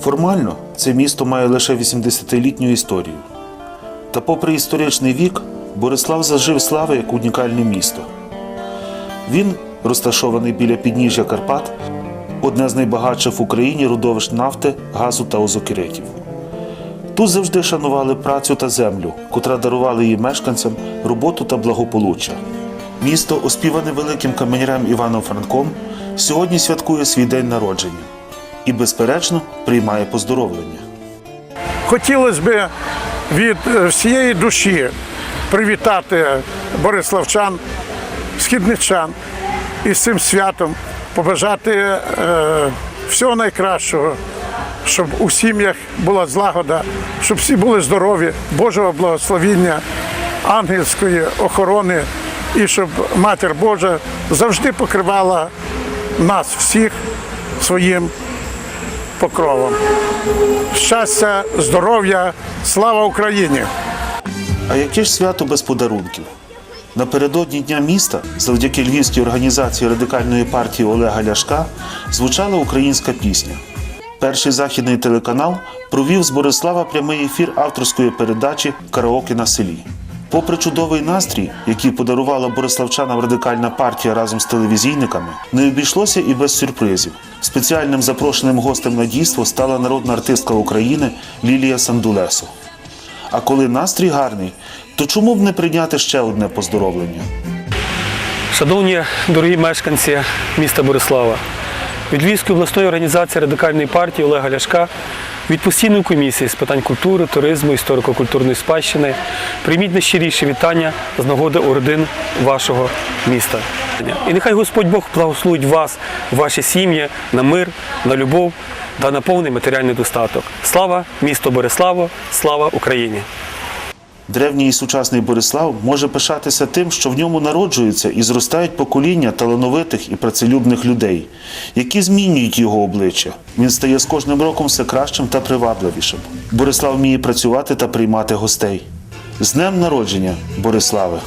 Формально це місто має лише 80-літню історію. Та попри історичний вік, Борислав зажив слави як унікальне місто. Він, розташований біля підніжжя Карпат, одне з найбагатших в Україні родовищ нафти, газу та озокеретів. Тут завжди шанували працю та землю, котра дарувала її мешканцям роботу та благополуччя. Місто, оспіване великим каменярем Іваном Франком, сьогодні святкує свій день народження і, безперечно, приймає поздоровлення. Хотілося б від е, всієї душі привітати бориславчан, східничан із цим святом, побажати е, всього найкращого, щоб у сім'ях була злагода, щоб всі були здорові, Божого благословіння, ангельської охорони, і щоб Матір Божа завжди покривала нас всіх своїм покровом. Щастя, здоров'я, слава Україні! А яке ж свято без подарунків? Напередодні Дня міста, завдяки львівській організації радикальної партії Олега Ляшка, звучала українська пісня. Перший західний телеканал провів з Борислава прямий ефір авторської передачі Караоке на селі. Попри чудовий настрій, який подарувала бориславчанам радикальна партія разом з телевізійниками, не обійшлося і без сюрпризів. Спеціальним запрошеним гостем на дійство стала народна артистка України Лілія Сандулесо. А коли настрій гарний, то чому б не прийняти ще одне поздоровлення? Шановні дорогі мешканці міста Борислава, від Львівської обласної організації радикальної партії Олега Ляшка, від постійної комісії з питань культури, туризму, історико-культурної спадщини прийміть найщиріші вітання з нагоди родин вашого міста. І нехай Господь Бог благословить вас, ваші сім'ї на мир, на любов та на повний матеріальний достаток. Слава місту Бориславо, слава Україні! Древній і сучасний Борислав може пишатися тим, що в ньому народжуються і зростають покоління талановитих і працелюбних людей, які змінюють його обличчя. Він стає з кожним роком все кращим та привабливішим. Борислав вміє працювати та приймати гостей. З днем народження, Бориславе!